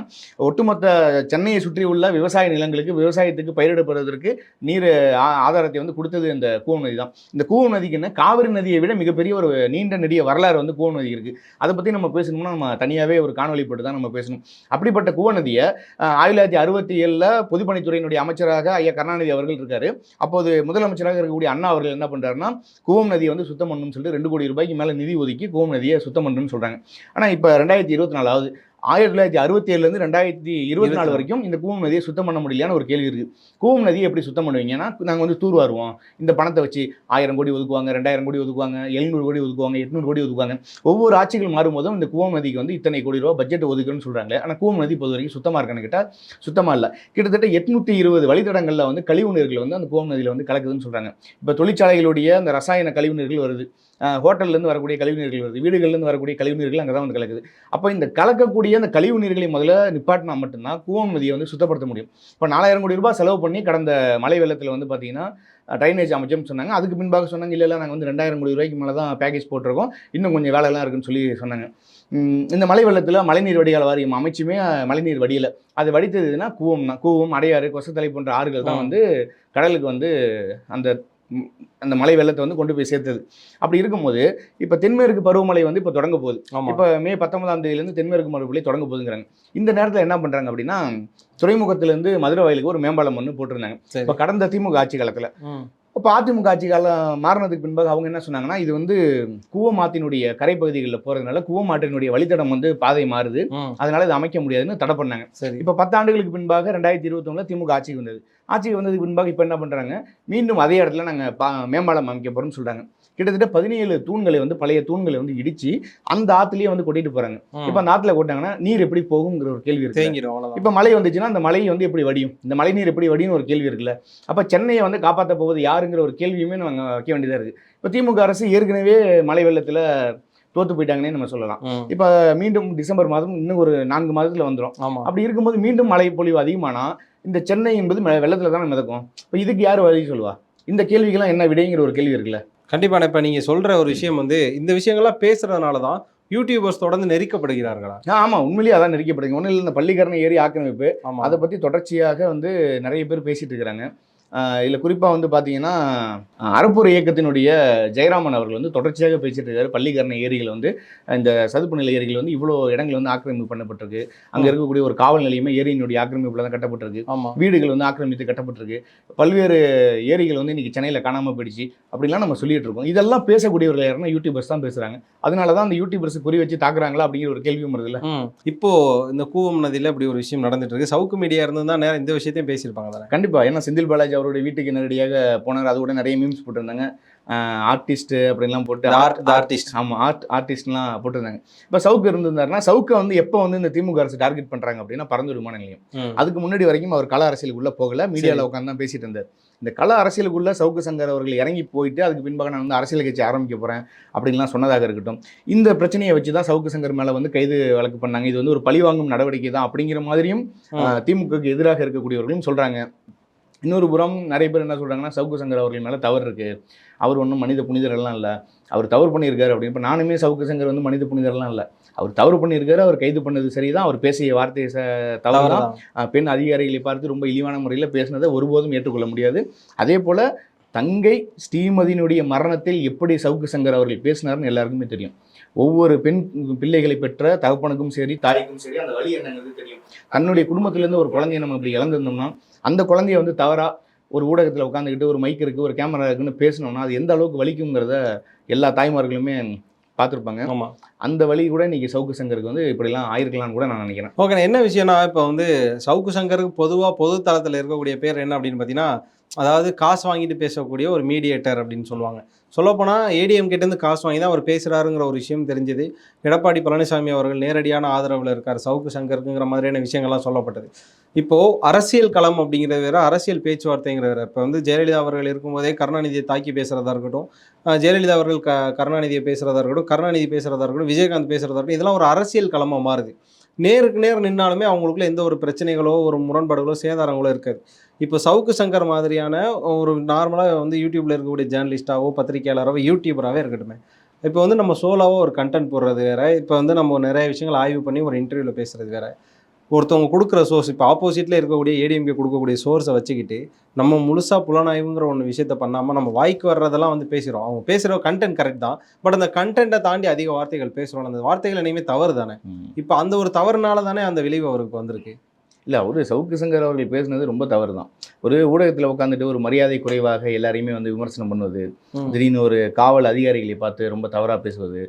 ஒட்டுமொத்த சென்னையை சுற்றி உள்ள விவசாய நிலங்களுக்கு விவசாயத்துக்கு பயிரிடப்படுவதற்கு நீர் ஆதாரத்தை வந்து கொடுத்தது இந்த கூவம் நதி தான். இந்த கூவம் நதிக்கு என்ன? காவிரி நதியை விட மிகப்பெரிய ஒரு நீண்ட நெடிய வரலாறு வந்து கூவம் நதி இருக்கு. அதை பற்றி நம்ம பேசணும்னா நம்ம தனியாகவே ஒரு காணொலி போட்டு தான் நம்ம பேசணும். அப்படிப்பட்ட குவநதியை ஆயிரத்தி தொள்ளாயிரத்தி அறுபத்தி ஏழில் பொதுப்பணித்துறையினுடைய அமைச்சராக ஐயா கருணாநிதி அவர்கள் இருக்காரு. அப்போது முதலமைச்சராக இருக்கக்கூடிய அண்ணா அவர்கள் என்ன பண்ணுறாருன்னா குவம் நதியை வந்து சுத்தம் பண்ணணும்னு சொல்லிட்டு ரெண்டு கோடி ரூபாய்க்கு மேலே நிதி ஒதுக்கி குவம் நதியை சுத்தம் பண்ணணும்னு சொல்றாங்க. ஆனால் இப்போ ரெண்டாயிரத்தி இருபத்தி நாலாவது ஆயிரத்தி தொள்ளாயிரத்தி அறுபத்தி ஏழுலேருந்து ரெண்டாயிரத்தி இருபத்தி நாலு வரைக்கும் இந்த கூவம் நதியை சுத்தம் பண்ண முடியலையான ஒரு கேள்வி இருக்கு. கூவம் நதியை எப்படி சுத்தம் பண்ணுவீங்கன்னா நாங்கள் வந்து தூர் வருவோம். இந்த பணத்தை வச்சு ஆயிரம் கோடி ஒதுக்குவாங்க ரெண்டாயிரம் கோடி ஒதுக்குவாங்க எழுநூறு கோடி ஒதுக்குவாங்க எட்நூறு கோடி ஒதுக்குவாங்க. ஒவ்வொரு ஆட்சிகள் மாறும்போதும் இந்த கூவம் நதிக்கு வந்து இத்தனை கோடி ரூபா பட்ஜெட் ஒதுக்குன்னு சொல்றாங்க ஆனால் கூவம் நதி பொது வரைக்கும் சுத்தமாக இருக்கான்னு கேட்டால் சுத்தமாக இல்லை. கிட்டத்தட்ட எட்நூத்தி இருபது வழித்தடங்களில் வந்து கழிவு நீர்கள் வந்து அந்த கூவம் நதியில் வந்து கலக்குதுன்னு சொல்றாங்க. இப்போ தொழிற்சாலைகளுடைய அந்த ரசாயன கழிவு நீர்கள் வருது. ஹோட்டல்லேருந்து வரக்கூடிய கழிவு நீர்கள் வருது. வீடுகள்லேருந்து வரக்கூடிய கழிவு நீர்கள் அங்கே தான் வந்து கலக்குது. அப்போ இந்த கலக்கக்கூடிய அந்த கழிவு நீர்களை முதல்ல நிப்பாட்டினா மட்டும்தான் கூவம் நதியை வந்து சுத்தப்படுத்த முடியும். இப்போ நாலாயிரம் கோடி ரூபாய் செலவு பண்ணி கடந்த மழை வெள்ளத்தில் வந்து பார்த்தீங்கன்னா ட்ரைனேஜ் அமைச்சோம்னு சொன்னாங்க. அதுக்கு பின்பாக சொன்னாங்க இல்லை இல்லை நாங்கள் வந்து ரெண்டாயிரம் கோடி ரூபாய்க்கு மேலே தான் பேக்கேஜ் போட்டிருக்கோம். இன்னும் கொஞ்சம் வேலையெல்லாம் இருக்குன்னு சொல்லி சொன்னாங்க. இந்த மழை வெள்ளத்தில் மழைநீர் வடிகால் வாரியம் அமைச்சுமே மழைநீர் வடியல. அது வடித்ததுன்னா கூவம் தான் கூவம் அடையாறு கொசத்தலை போன்ற ஆறுகள் தான். வந்து கடலுக்கு வந்து அந்த அந்த மழை வெள்ளத்தை வந்து கொண்டு போய் சேர்த்தது. அப்படி இருக்கும்போது இப்போ தென்மேற்கு பருவமழை வந்து இப்போ தொடங்க போகுது. இப்போ மே பத்தொன்பதாம் தேதியிலேருந்து தென்மேற்கு மறுபடி தொடங்க போகுதுங்கிறாங்க. இந்த நேரத்தில் என்ன பண்ணுறாங்க அப்படின்னா துறைமுகத்திலேருந்து மதுரை வயலுக்கு ஒரு மேம்பாலம் ஒன்று போட்டிருந்தாங்க. இப்போ கடந்த திமுக ஆட்சி காலத்தில். இப்போ அதிமுக ஆட்சி காலம் மாறினதுக்கு பின்பாக அவங்க என்ன சொன்னாங்கன்னா இது வந்து கூவமாத்தினுடைய கரைப்பகுதிகளில் போகிறதுனால கூவமாற்றினுடைய வழித்தடம் வந்து பாதை மாறுது. அதனால இதை அமைக்க முடியாதுன்னு தடை பண்ணாங்க. சரி. இப்போ பத்தாண்டுகளுக்கு பின்பாக ரெண்டாயிரத்தி இருபத்தொன்னில் திமுக ஆட்சிக்கு வந்தது. ஆட்சிக்கு வந்ததுக்கு பின்பாக இப்போ என்ன பண்ணுறாங்க மீண்டும் அதே இடத்துல நாங்கள் பா மேம்பாலம் அமைக்க போகிறோம்னு சொல்கிறாங்க கிட்டத்தட்ட பதினேழு தூண்களை வந்து பழைய தூண்களை வந்து இடிச்சு அந்த ஆத்துலயே வந்து கொட்டிட்டு போறாங்க. இப்போ அந்த ஆத்துல கொட்டாங்கன்னா நீர் எப்படி போகுங்கிற ஒரு கேள்வி இருக்கு இப்போ மழை வந்துச்சுன்னா அந்த மழை வந்து எப்படி வடியும்? இந்த மழை நீர் எப்படி வடியும் ஒரு கேள்வி இருக்குல்ல. அப்போ சென்னையை வந்து காப்பாற்ற போவது யாருங்கிற ஒரு கேள்வியுமே நம்ம வைக்க வேண்டியதாக இருக்குது இப்போ திமுக அரசு ஏற்கனவே மழை வெள்ளத்தில் தோத்து போயிட்டாங்கன்னே நம்ம சொல்லலாம். இப்போ மீண்டும் டிசம்பர் மாதம் இன்னும் ஒரு நான்கு மாதத்தில் வந்துடும் அப்படி இருக்கும்போது மீண்டும் மழை பொழிவு அதிகமானா இந்த சென்னை என்பது வெள்ளத்துல தானே மிதக்கும். இப்போ இதுக்கு யார் வழி சொல்லுவா? இந்த கேள்விக்கெல்லாம் என்ன விடைங்கிற ஒரு கேள்வி இருக்குல்ல. கண்டிப்பா இப்ப நீங்க சொல்ற ஒரு விஷயம் வந்து இந்த விஷயங்கள்லாம் பேசுறதுனால தான் யூடியூபர்ஸ் தொடர்ந்து நெரிக்கப்படுகிறார்களா ஆ, ஆமா உண்மையிலேயே அதான் நெருக்கப்படுங்க ஒன்றும் இல்லை இந்த பள்ளிக்கரணை ஏரி ஆக்கிரமிப்பு ஆமா. அதை பற்றி தொடர்ச்சியாக வந்து நிறைய பேர் பேசிட்டு இருக்கிறாங்க. இதில் குறிப்பாக வந்து பார்த்தீங்கன்னா அறப்பூர் இயக்கத்தினுடைய ஜெயராமன் அவர்கள் வந்து தொடர்ச்சியாக பேசிட்டு இருக்காரு. பள்ளிக்கரணை ஏரிகள் வந்து இந்த சதுப்பு நிலை ஏரிகள் வந்து இவ்வளோ இடங்கள் வந்து ஆக்கிரமிப்பு பண்ணப்பட்டிருக்கு. அங்கே இருக்கக்கூடிய ஒரு காவல் நிலையமே ஏரியினுடைய ஆக்கிரமிப்பில் தான் கட்டப்பட்டிருக்கு. ஆமா. வீடுகள் வந்து ஆக்கிரமித்து கட்டப்பட்டிருக்கு. பல்வேறு ஏரிகள் வந்து இன்னைக்கு சென்னையில் காணாமல் போயிடுச்சு அப்படிலாம் நம்ம சொல்லிட்டு இருக்கோம். இதெல்லாம் பேசக்கூடியவர்கள் யாருன்னா யூடியூபர்ஸ் தான் பேசுறாங்க. அதனால தான் அந்த யூடியூபர்ஸ் குறி வச்சு தாக்குறாங்களா அப்படிங்கிற ஒரு கேள்வியும் வருதுல்ல. இப்போ இந்த கூவம் நதியில இப்படி ஒரு விஷயம் நடந்துட்டு இருக்கு. சவுக்கு மீடியா இருந்திருந்தா நேரம் இந்த விஷயத்தையும் பேசியிருப்பாங்க தானே? கண்டிப்பா. ஏன்னா செந்தில் பாலாஜி அவருடைய வீட்டுக்கு நேரடியாக போனார். அது கூட நிறைய மீம்ஸ் போட்டிருந்தாங்க. ஆர்டிஸ்ட் அப்படின்லாம் போட்டு the artist. ஆமாம் ஆர்ட் ஆர்டிஸ்ட்லாம் போட்டிருந்தாங்க. இப்போ சவுக்கு இருந்திருந்தாருன்னா சவுக்கை வந்து எப்போ வந்து இந்த திமுக அரசு டார்கெட் பண்றாங்க அப்படின்னா பறந்து விமான நிலையம். அதுக்கு முன்னாடி வரைக்கும் அவர் கள அரசியலுக்குள்ள போகல. மீடியாவில் உட்காந்து தான் பேசிட்டு இருந்தார். இந்த கள அரசியலுக்குள்ள சவுக்கு சங்கர் அவர்கள் இறங்கி போயிட்டு அதுக்கு பின்பாக நான் வந்து அரசியல் கட்சி ஆரம்பிக்க போறேன் அப்படின்லாம் சொன்னதாக இருக்கட்டும். இந்த பிரச்சனையை வச்சு தான் சவுக்கு சங்கர் மேல வந்து கைது வழக்கு பண்ணாங்க. இது வந்து ஒரு பழிவாங்கும் நடவடிக்கை தான் அப்படிங்கிற மாதிரியும் திமுகவுக்கு எதிராக இருக்கக்கூடியவர்களும் சொல்றாங்க. இன்னொரு புறம் நிறைய பேர் என்ன சொல்றாங்கன்னா சவுக்கு சங்கர் அவர்கள் மேல தவறு இருக்கு. அவர் ஒன்றும் மனித புனிதரெல்லாம் இல்லை. அவர் தவறு பண்ணியிருக்காரு அப்படின்னு. இப்போ நானுமே சவுக்கு சங்கர் வந்து மனித புனிதரெல்லாம் இல்லை. அவர் தவறு பண்ணியிருக்காரு அவர் கைது பண்ணது சரிதான். அவர் பேசிய வார்த்தை ச- தவறு தான் தவறுதான். பெண் அதிகாரிகளை பார்த்து ரொம்ப இழிவான முறையில் பேசினதை ஒருபோதும் ஏற்றுக்கொள்ள முடியாது. அதே போல் தங்கை ஸ்ரீமதியினுடைய மரணத்தில் எப்படி சவுக்கு சங்கர் அவர்கள் பேசினார்னு எல்லாருக்குமே தெரியும். ஒவ்வொரு பெண் பிள்ளைகளை பெற்ற தகப்பனுக்கும் சரி தாய்க்கும் சரி அந்த வழி என்னங்கிறது தெரியும். தன்னுடைய குடும்பத்திலேருந்து ஒரு குழந்தைய நம்ம இப்படி இழந்திருந்தோம்னா அந்த குழந்தைய வந்து தவறா ஒரு ஊடகத்தில் உட்காந்துக்கிட்டு ஒரு மைக் இருக்குது ஒரு கேமரா இருக்குன்னு பேசணும்னா அது எந்த அளவுக்கு வலிக்குங்கிறத எல்லா தாய்மார்களுமே பார்த்துருப்பாங்க. ஆமா. அந்த வழி கூட இன்னைக்கு சவுக்கு சங்கருக்கு வந்து இப்படிலாம் ஆயிருக்கலாம்னு கூட நான் நினைக்கிறேன். ஓகே என்ன விஷயம்னா இப்போ வந்து சவுக்கு சங்கருக்கு பொதுவாக பொது தளத்தில் இருக்கக்கூடிய பேர் என்ன அப்படின்னு பார்த்தீங்கன்னா அதாவது காசு வாங்கிட்டு பேசக்கூடிய ஒரு மீடியேட்டர் அப்படின்னு சொல்லுவாங்க. சொல்லப்போனால் ஏடிஎம் கிட்டேருந்து காசு வாங்கி தான் அவர் பேசுகிறாருங்கிற ஒரு விஷயம் தெரிஞ்சது. எடப்பாடி பழனிசாமி அவர்கள் நேரடியான ஆதரவில் இருக்கார். சவுக்கு சங்கருக்குங்கிற மாதிரியான விஷயங்கள்லாம் சொல்லப்பட்டது. இப்போது அரசியல் களம் அப்படிங்கிறது வேறு அரசியல் பேச்சுவார்த்தைங்கிறது வேறு. இப்போ வந்து ஜெயலலிதா அவர்கள் இருக்கும்போதே கருணாநிதியை தாக்கி பேசுகிறதா இருக்கட்டும் ஜெயலலிதா அவர்கள் க கருணாநிதியை பேசுகிறதா இருக்கட்டும் கருணாநிதி பேசுகிறதா இருக்கட்டும் விஜயகாந்த் பேசுகிறதா இருக்கட்டும் இதெல்லாம் ஒரு அரசியல் களமாக மாறுது. நேருக்கு நேர் நின்னாலுமே அவங்களுக்குள்ள எந்த ஒரு பிரச்சனைகளோ ஒரு முரண்பாடுகளோ சேதாரங்களோ இருக்காது. இப்போ சவுக்கு சங்கர் மாதிரியான ஒரு நார்மலாக வந்து யூடியூப்ல இருக்கக்கூடிய ஜேர்னலிஸ்டாவோ பத்திரிகையாளரோ யூடியூபராகவே இருக்கட்டுமே. இப்போ வந்து நம்ம சோலாவோ ஒரு கண்டென்ட் போடுறது வேற. இப்போ வந்து நம்ம நிறைய விஷயங்கள் ஆய்வு பண்ணி ஒரு இன்டர்வியூவில் பேசுறது வேற. ஒருத்தவங்க கொடுக்குற சோர்ஸ் இப்போ ஆப்போசிட்டில் இருக்கக்கூடிய ஏடிஎம்கே கொடுக்கக்கூடிய சோர்ஸை வச்சுக்கிட்டு நம்ம முழுசாக புலனாய்வுங்கிற ஒன்று விஷயத்த பண்ணாமல் நம்ம வாய்க்கு வர்றதெல்லாம் வந்து பேசுகிறோம் அவங்க பேசுகிற கண்டென்ட் கரெக்ட் தான். பட் அந்த கண்டென்ட்டை தாண்டி அதிக வார்த்தைகள் பேசுகிறோம் அந்த வார்த்தைகள் இனிமே தவறு தானே. இப்போ அந்த ஒரு தவறுனால தானே அந்த விளைவு அவருக்கு வந்திருக்கு. இல்லை அவரு சவுக்கு சங்கர் அவர்கள் பேசுனது ரொம்ப தவறு தான் ஒரு ஊடகத்தில் உட்காந்துட்டு ஒரு மரியாதை குறைவாக எல்லாரையுமே வந்து விமர்சனம் பண்ணுவது. திடீர்னு ஒரு காவல் அதிகாரிகளை பார்த்து ரொம்ப தவறாக பேசுவது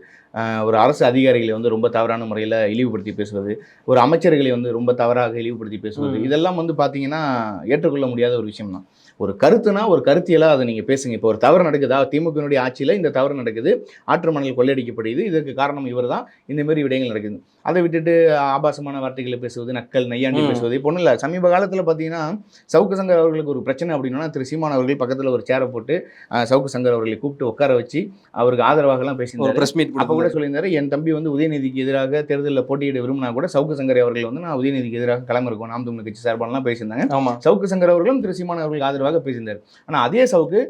ஒரு அரசு அதிகாரிகளை வந்து ரொம்ப தவறான முறையில் இழிவுபடுத்தி பேசுவது ஒரு அமைச்சர்களை வந்து ரொம்ப தவறாக இழிவுபடுத்தி பேசுவது. இதெல்லாம் வந்து பார்த்தீங்கன்னா ஏற்றுக்கொள்ள முடியாத ஒரு விஷயம் தான் ஒரு கருத்துனா ஒரு கருத்தியலாக அதை நீங்கள் பேசுங்க இப்போ ஒரு தவறு நடக்குதா திமுகவினுடைய ஆட்சியில் இந்த தவறு நடக்குது ஆற்று மணல் கொள்ளையடிக்கப்படுது இதற்கு காரணம் இவர் தான் இந்த மாதிரி விடயங்கள் நடக்குது அதை விட்டுட்டு ஆபாசமான வார்த்தைகளை பேசுவது நக்கல் நையாண்டி. பேசுவது இப்போ ஒன்றும் இல்லை. சமீப காலத்தில் பார்த்தீங்கன்னா சவுக்கு சங்கர் அவர்களுக்கு ஒரு பிரச்சனை அப்படின்னா திரு சீமான் அவர்கள் பக்கத்தில் ஒரு சேரை போட்டு சவுக்கு சங்கர் அவர்களை கூப்பிட்டு உட்கார வச்சு அவருக்கு ஆதரவாகலாம் பேசியிருந்தாரு. ப்ரெஸ் மீட் அப்போ கூட சொல்லியிருந்தாரு என் தம்பி வந்து உதயநிதிக்கு எதிராக தேர்தலில் போட்டியிட விரும்பினா கூட சவுக்கு சங்கர் அவர்கள் வந்து நான் உதயநிதிக்கு எதிராக களமிருக்கோம் நாம் தமிழ் கட்சி சார்பாலாம் பேசியிருந்தாங்க. சவுக்கு சங்கர் அவர்களும் திரு சீமான் அவர்களுக்கு ஆதரவாக பேசியிருந்தார். ஆனால் அதே சவுக்கு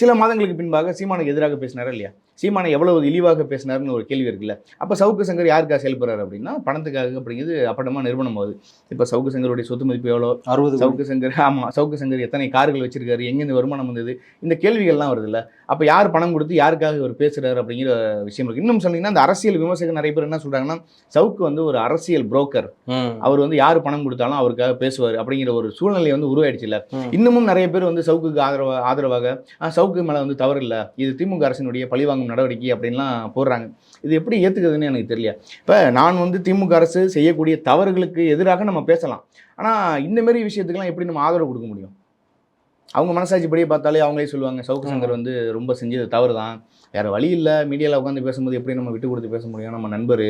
சில மாதங்களுக்கு பின்பாக சீமானுக்கு எதிராக பேசினாரா இல்லையா? சீமானை எவ்வளவு இழிவாக பேசினாருன்னு ஒரு கேள்வி இருக்குல்ல. அப்போ சவுக்கு சங்கர் யாருக்காக செயல்படுறாரு அப்படின்னா பணத்துக்காக அப்படிங்கிறது அப்படமாக நிறுவனம் ஆகுது இப்போ சவுக்கு சங்கருடைய சொத்து மதிப்பு எவ்வளோ? அறுபது. சவுக்கு சங்கர் ஆமாம் சவுக்கு சங்கர் எத்தனை கார்கள் வச்சிருக்காரு எங்கேருந்து வருமானம் வந்தது இந்த கேள்விகள்லாம் வருது இல்லை அப்போ யார் பணம் கொடுத்து யாருக்காக இவர் பேசுறாரு அப்படிங்கிற விஷயம் இருக்கு. இன்னும் சொன்னீங்கன்னா அந்த அரசியல் விமர்சகர் நிறைய பேர் என்ன சொல்றாங்கன்னா சவுக்கு வந்து ஒரு அரசியல் புரோக்கர் அவர் வந்து யார் பணம் கொடுத்தாலும் அவருக்காக பேசுவார் அப்படிங்கிற ஒரு சூழ்நிலை வந்து உருவாயிடுச்சுல்ல. ம். இன்னமும் நிறைய பேர் வந்து சவுக்குக்கு ஆதரவா ஆதரவாக "ஆ, சவுக்கு மேலே வந்து தவறு இல்லை. இது திமுக அரசினுடைய பழிவாங்கும் நடவடிக்கை அப்படின்லாம் போடுறாங்க. இது எப்படி ஏற்றுக்குதுன்னு எனக்கு தெரியல. இப்போ நான் வந்து திமுக அரசு செய்யக்கூடிய தவறுகளுக்கு எதிராக நம்ம பேசலாம். ஆனால் இந்த மாதிரி விஷயத்துக்கெல்லாம் எப்படி நம்ம ஆதரவு கொடுக்க முடியும்? அவங்க மனசாட்சிப்படியே பார்த்தாலே அவங்களே சொல்லுவாங்க சவுக்கு சங்கர் வந்து ரொம்ப செஞ்சது தவறு தான் வேறு வழி இல்லை. மீடியாவில் உட்காந்து பேசும்போது எப்படி நம்ம விட்டு கொடுத்து பேச முடியும்? நம்ம நண்பர்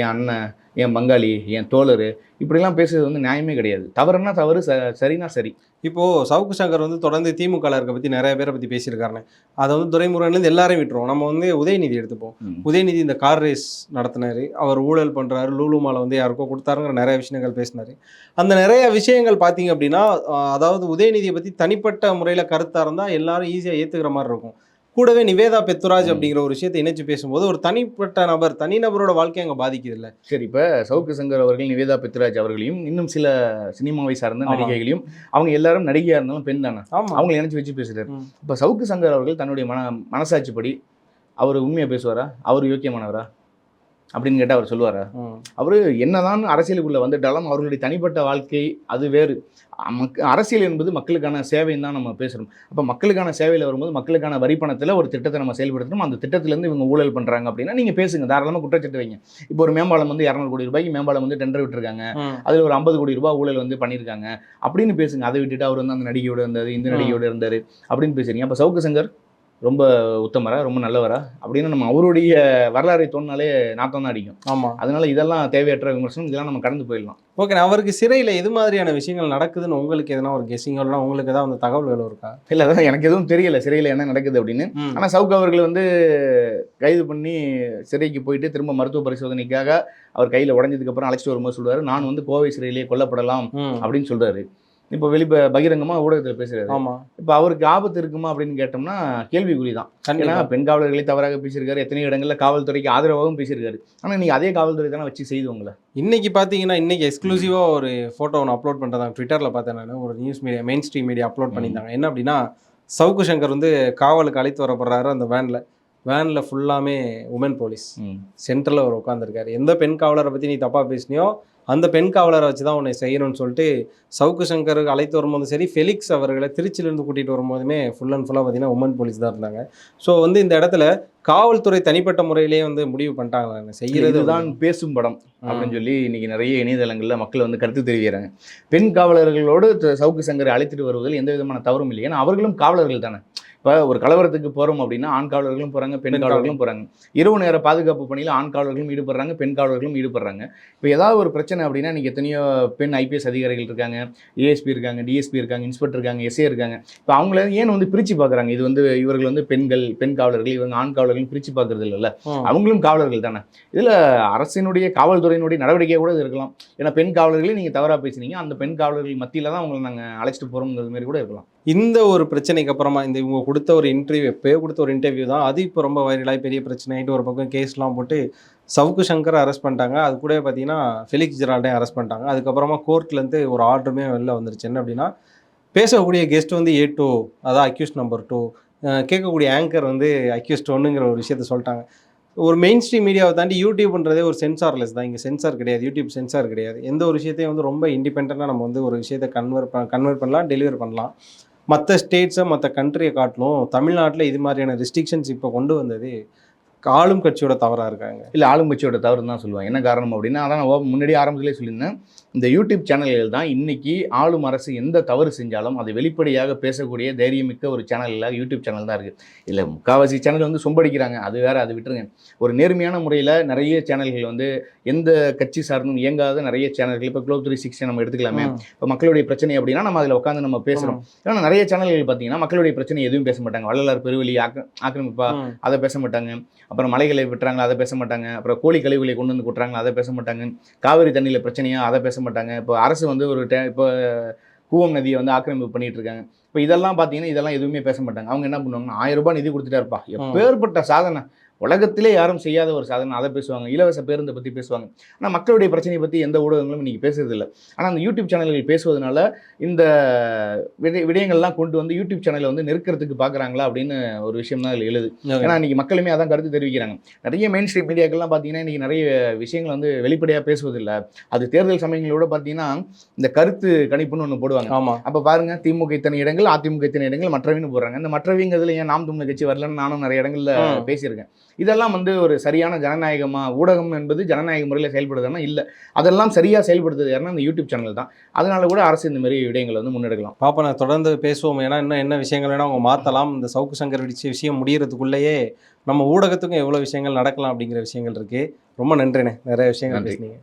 என் அண்ணன் என் பங்காளி என் தோழர் இப்படிலாம் பேசுறது வந்து நியாயமே கிடையாது. தவறுனா தவறு ச சரினா சரி. இப்போ சவுக்கு சங்கர் வந்து தொடர்ந்து திமுக இருக்க பத்தி நிறைய பேரை பத்தி பேசியிருக்காருன்னு. அதை வந்து துரைமுருகன்லேருந்து எல்லாரையும் விட்டுருவோம். நம்ம வந்து உதயநிதி எடுத்துப்போம். உதயநிதி இந்த கார் ரேஸ் நடத்தினாரு. அவர் ஊழல் பண்றாரு. லூலு மாலை வந்து யாருக்கோ கொடுத்தாருங்கிற நிறைய விஷயங்கள் பேசினாரு. அந்த நிறைய விஷயங்கள் பார்த்தீங்க அப்படின்னா அதாவது உதயநிதியை பத்தி தனிப்பட்ட முறையில் கருத்தா இருந்தா எல்லாரும் ஈஸியாக ஏத்துக்கிற மாதிரி இருக்கும். கூடவே நிவேதா பெத்துராஜ். அப்படிங்கிற ஒரு விஷயத்தை இணைச்சு பேசும்போது ஒரு தனிப்பட்ட நபர் தனிநபரோட வாழ்க்கை அங்கே பாதிக்குது இல்ல சரி இப்போ சவுக்கு சங்கர் அவர்கள் நிவேதா பித்ராஜ் அவர்களையும் இன்னும் சில சினிமாவை சார்ந்த. நடிகைகளையும் அவங்க எல்லாரும் நடிகையாக இருந்தாலும் பெண் தானே அவங்களை நினைச்சு வச்சு பேசுறாரு ம். இப்போ சவுக்கு சங்கர் அவர்கள் தன்னுடைய மன மனசாட்சிப்படி அவர் உண்மையை பேசுவாரா அவர் யோக்கியமானவரா அப்படின்னு கேட்டால் அவர் சொல்லுவாரா. அவர் என்னதான் அரசியலுக்குள்ள வந்துட்டாலும் அவர்களுடைய தனிப்பட்ட வாழ்க்கை அது வேறு. மக் அரசியல் என்பது மக்களுக்கான சேவைன்னு தான் நம்ம பேசுகிறோம் அப்போ மக்களுக்கான சேவையில் வரும்போது மக்களுக்கான வரி பணத்தில் ஒரு திட்டத்தை நம்ம செயல்படுத்தணும். அந்த திட்டத்திலேருந்து இவங்க ஊழல் பண்ணுறாங்க அப்படின்னா நீங்கள் பேசுங்க. தாராளமாக குற்றச்சாட்டு வைங்க. இப்போ ஒரு மேம்பாலம் வந்து இரநூறு கோடி ரூபாய்க்கு மேம்பாலம் வந்து டெண்டர் விட்டுருக்காங்க. அதில் ஒரு ஐம்பது கோடி ரூபாய் ஊழல் வந்து பண்ணியிருக்காங்க அப்படின்னு பேசுங்க. அதை விட்டுட்டு அவர் வந்து அந்த நடிகையோட இருந்தார் இந்த. நடிகையோட இருந்தார் அப்படின்னு பேசுறீங்க. அப்போ சவுக்கு சங்கர்? ரொம்ப உத்தமரா ரொம்ப நல்லவரா அப்படின்னு நம்ம அவருடைய வரலாறை தோணினாலே நாத்தம் தான் அடிக்கும். ஆமா. அதனால இதெல்லாம் தேவையற்ற விமர்சனம் இதெல்லாம் நம்ம கடந்து போயிடலாம். ஓகே அவருக்கு சிறையில் எது மாதிரியான விஷயங்கள் நடக்குதுன்னு உங்களுக்கு எதனா ஒரு கெஸிங்கோல்னா உங்களுக்கு ஏதாவது அந்த தகவல்கள் இருக்கா? இல்லை அதான் எனக்கு எதுவும் தெரியல. சிறையில் என்ன நடக்குது அப்படின்னு. ஆனால் சவுக்கு அவர்கள் வந்து கைது பண்ணி சிறைக்கு போயிட்டு திரும்ப மருத்துவ பரிசோதனைக்காக அவர் கையில் உடஞ்சதுக்கு அப்புறம் அழைச்சிட்டு வரும்போது சொல்றாரு நான் வந்து கோவை சிறையிலே கொல்லப்படலாம். அப்படின்னு சொல்றாரு. இப்போ வெளி பகிரங்கமா ஊடகத்தில் பேசுறாரு ஆமா. இப்போ அவருக்கு ஆபத்து இருக்குமா அப்படின்னு கேட்டோம்னா கேள்விக்குறி தான் ஏன்னா பெண் காவலர்களை தவறாக பேசியிருக்காரு. எத்தனையோ இடங்கள்ல காவல்துறைக்கு ஆதரவாகவும் பேசியிருக்காரு. ஆனால் நீங்க அதே காவல்துறை தானே வச்சு செய்தவங்கள இன்னைக்கு பார்த்தீங்கன்னா இன்னைக்கு எக்ஸ்க்ளூசிவாக ஒரு ஃபோட்டோ ஒன்று அப்லோட் பண்ணுறதாங்க ட்விட்டரில் பார்த்தேன் நான். ஒரு news media mainstream media upload பண்ணியிருந்தாங்க. என்ன அப்படின்னா சவுக்கு சங்கர் வந்து காவலுக்கு அழைத்து வரப்படுறாரு அந்த வேனில் வேனில் ஃபுல்லாமே உமன் போலீஸ் சென்டரில் அவர் உட்காந்துருக்காரு எந்த பெண் காவலரை பற்றி நீ தப்பாக பேசினியோ அந்த பெண் காவலரை வச்சு தான் உன்னை செய்யணும்னு சொல்லிட்டு சவுக்கு சங்கர் அழைத்து வரும்போதும் சரி ஃபெலிக்ஸ் அவர்களை திருச்சியிலேருந்து கூட்டிகிட்டு வரும்போதுமே ஃபுல் அண்ட் ஃபுல்லாக பார்த்தீங்கன்னா உமன் போலீஸ் தான் இருந்தாங்க. ஸோ வந்து இந்த இடத்துல காவல்துறை தனிப்பட்ட முறையிலேயே வந்து முடிவு பண்ணிட்டாங்களா? செய்கிறது இதுதான் பேசும் படம் அப்படின்னு சொல்லி இன்னைக்கு நிறைய இணையதளங்களில் மக்கள் வந்து கருத்து தெரிவிக்கிறாங்க. பெண் காவலர்களோடு சவுக்கு சங்கரை அழைத்துட்டு வருவதில் எந்த விதமான தவறும் இல்லை. ஏன்னா அவர்களும் காவலர்கள் தானே. இப்போ ஒரு கலவரத்துக்கு போகிறோம் அப்படின்னா ஆண் காவலர்களும் போகிறாங்க பெண் காவலர்களும் போகிறாங்க இரவு நேர பாதுகாப்பு பணியில் ஆண் காவலர்களும் ஈடுபடுறாங்க பெண் காவலர்களும் ஈடுபடுறாங்க. இப்போ ஏதாவது ஒரு பிரச்சனை அப்படின்னா இன்னைக்கு எத்தனையோ பெண் ஐபிஎஸ் அதிகாரிகள் இருக்காங்க ஏஎஸ்பி இருக்காங்க டிஎஸ்பி இருக்காங்க இன்ஸ்பெக்டர் இருக்காங்க எஸ்ஏ இருக்காங்க. இப்போ அவங்கள ஏன் வந்து பிரித்து பார்க்குறாங்க இது வந்து இவர்கள் வந்து பெண்கள் பெண் காவலர்கள் இவங்க ஆண் காவலர்கள் பிரித்து பார்க்கறது இல்லைல்ல. அவங்களும் காவலர்கள் தானே. இதில் அரசினுடைய காவல்துறையினுடைய நடவடிக்கை கூட இருக்கலாம். ஏன்னா பெண் காவலர்களையும் நீங்கள் தவறாக பேசுனீங்க அந்த பெண் காவலர்கள் மத்தியில் தான் அவங்களை நாங்கள் அழைச்சிட்டு போகிறோங்கிறது மாதிரி கூட இருக்கலாம். இந்த ஒரு பிரச்சனைக்கு அப்புறமா இந்த இவங்க கொடுத்த ஒரு இன்டர்வியூ எப்போயோ கொடுத்த ஒரு இன்டர்வியூ தான். அது இப்போ ரொம்ப வைரலாகி பெரிய பிரச்சனை ஆகிட்டு ஒரு பக்கம் கேஸ்லாம் போட்டு சவுக்கு சங்கரை அரெஸ்ட் பண்ணிட்டாங்க. அது கூட பார்த்தீங்கன்னா ஃபெலிக்ஸ் ஜெரால்டையும் அரெஸ்ட் பண்ணிட்டாங்க. அதுக்கப்புறமா கோர்ட்லேருந்து ஒரு ஆர்டருமே வெளில வந்துருச்சு. என்ன அப்படின்னா பேசக்கூடிய கெஸ்ட் வந்து ஏ டூ அதான் அக்யூஸ் நம்பர் டூ கேட்கக்கூடிய ஆங்கர் வந்து அக்யூஸ்ட் ஒன்றுங்கிற ஒரு விஷயத்த சொல்லிட்டாங்க. ஒரு மெயின் ஸ்ட்ரீம் மீடியாவை தாண்டி யூடியூப்ன்றதே ஒரு சென்சார்லெஸ் தான். இங்கே சென்சார் கிடையாது. யூடியூப் சென்சார் கிடையாது. எந்த ஒரு விஷயத்தையும் வந்து ரொம்ப இண்டிபெண்ட்டாக நம்ம வந்து ஒரு விஷயத்தை கன்வெர்ட் கன்வெர்ட் பண்ணலாம் டெலிவர் பண்ணலாம். மற்ற ஸ்டேட்ஸை மற்ற கண்ட்ரியை காட்டிலும் தமிழ்நாட்டில் இது மாதிரியான ரெஸ்ட்ரிக்ஷன்ஸ் இப்போ கொண்டு வந்தது ஆளும் கட்சியோட தவறாக இருக்காங்க. இல்லை ஆளுங்கட்சியோட தவறு தான் சொல்லுவாங்க. என்ன காரணம் அப்படின்னா அதான் நான் முன்னாடி ஆரம்பத்திலே சொல்லியிருந்தேன். இந்த யூடியூப் சேனல்கள் தான் இன்னைக்கு ஆளும் அரசு எந்த தவறு செஞ்சாலும் அதை வெளிப்படையாக பேசக்கூடிய தைரியமிக்க ஒரு சேனலில் யூடியூப் சேனல் தான் இருக்குது இல்லை முக்காவாசி சேனல் வந்து சொம்படிக்கிறாங்க. அது வேற அது விட்டுருங்க. ஒரு நேர்மையான முறையில் நிறைய சேனல்கள் வந்து எந்த கட்சி சார்ந்தும் இயங்காத நிறைய சேனல்கள் இப்போ க்ளோப் த்ரீ சிக்ஸ்டி நம்ம எடுத்துக்கலாமே. இப்போ மக்களுடைய பிரச்சனை அப்படின்னா நம்ம அதில் உட்காந்து நம்ம பேசுகிறோம் ஏன்னா நிறைய சேனல்கள் பார்த்தீங்கன்னா மக்களுடைய பிரச்சனை எதுவும் பேச மாட்டாங்க. வள்ளலார் பெருவெளி ஆக்க ஆக்கிரமிப்பா. அதை பேச மாட்டாங்க. அப்புறம் மலைகளை விட்டுறாங்களா அதை பேச மாட்டாங்க. அப்புறம் கோழி கழிவுகளை கொண்டு வந்து கொட்டுறாங்களா அதை பேச மாட்டாங்க. காவிரி தண்ணியில் பிரச்சனையா அதை பேச மாட்டாங்க. இப்போ அரசு வந்து ஒரு டே இப்போ கூவம் நதியை வந்து ஆக்கிரமிப்பு பண்ணிட்டு இருக்காங்க. இப்போ இதெல்லாம் பார்த்தீங்கன்னா இதெல்லாம் எதுவுமே பேச மாட்டாங்க. அவங்க என்ன பண்ணுவாங்க ஆயிரம் ரூபாய் நிதி கொடுத்துட்டா இருப்பா எப்பேற்பட்ட சாதனை. உலகத்திலே யாரும் செய்யாத ஒரு சாதனை அதை பேசுவாங்க. இலவச பேருந்தை பற்றி பேசுவாங்க. ஆனால் மக்களுடைய பிரச்சனையை பற்றி எந்த ஊடகங்களும் இன்னைக்கு பேசுறது இல்லை ஆனால் அந்த யூடியூப் சேனல்கள் பேசுவதனால இந்த விடய விடயங்கள்லாம் கொண்டு வந்து யூடியூப் சேனலை வந்து நெருக்கிறதுக்கு பார்க்குறாங்களா அப்படின்னு ஒரு விஷயம் தான் எழுது. ஏன்னா இன்னைக்கு மக்களுமே அதான் கருத்து தெரிவிக்கிறாங்க. நிறைய மெயின் ஸ்ட்ரீம் மீடியாக்கள்லாம் பார்த்தீங்கன்னா இன்னைக்கு நிறைய விஷயங்கள் வந்து வெளிப்படையாக பேசுவதில்லை. அது தேர்தல் சமயங்களோட பார்த்தீங்கன்னா இந்த கருத்து கணிப்புன்னு ஒன்று போடுவாங்க. ஆமாம் அப்போ பாருங்க திமுக இத்தனை இடங்கள் அதிமுக இத்தனை இடங்கள் மற்றவைன்னு போடுறாங்க. இந்த மற்றவைங்கிறதுல ஏன் நாம் தமிழ் கட்சி வரலன்னு நானும் நிறைய இடங்கள்ல. பேசியிருக்கேன். இதெல்லாம் வந்து ஒரு சரியான ஜனநாயகமா ஊடகம் என்பது ஜனநாயக முறையில் செயல்படுதுன்னா இல்லை. அதெல்லாம் சரியாக செயல்படுத்துது யாருன்னா இந்த யூடியூப் சேனல் தான். அதனால கூட அரசு இந்த மாதிரி விடயங்களை வந்து முன்னெடுக்கலாம். பாப்பா நான் தொடர்ந்து பேசுவோம். ஏன்னா இன்னும் என்ன விஷயங்கள் வேணால் அவங்க மாற்றலாம் இந்த சவுக்கு சங்கர் விடிச்ச விஷயம் முடியறதுக்குள்ளேயே நம்ம ஊடகத்துக்கும் எவ்வளோ விஷயங்கள் நடக்கலாம் அப்படிங்கிற விஷயங்கள் இருக்குது ரொம்ப நன்றிண்ணே. நிறைய விஷயங்கள். பேசுனீங்க.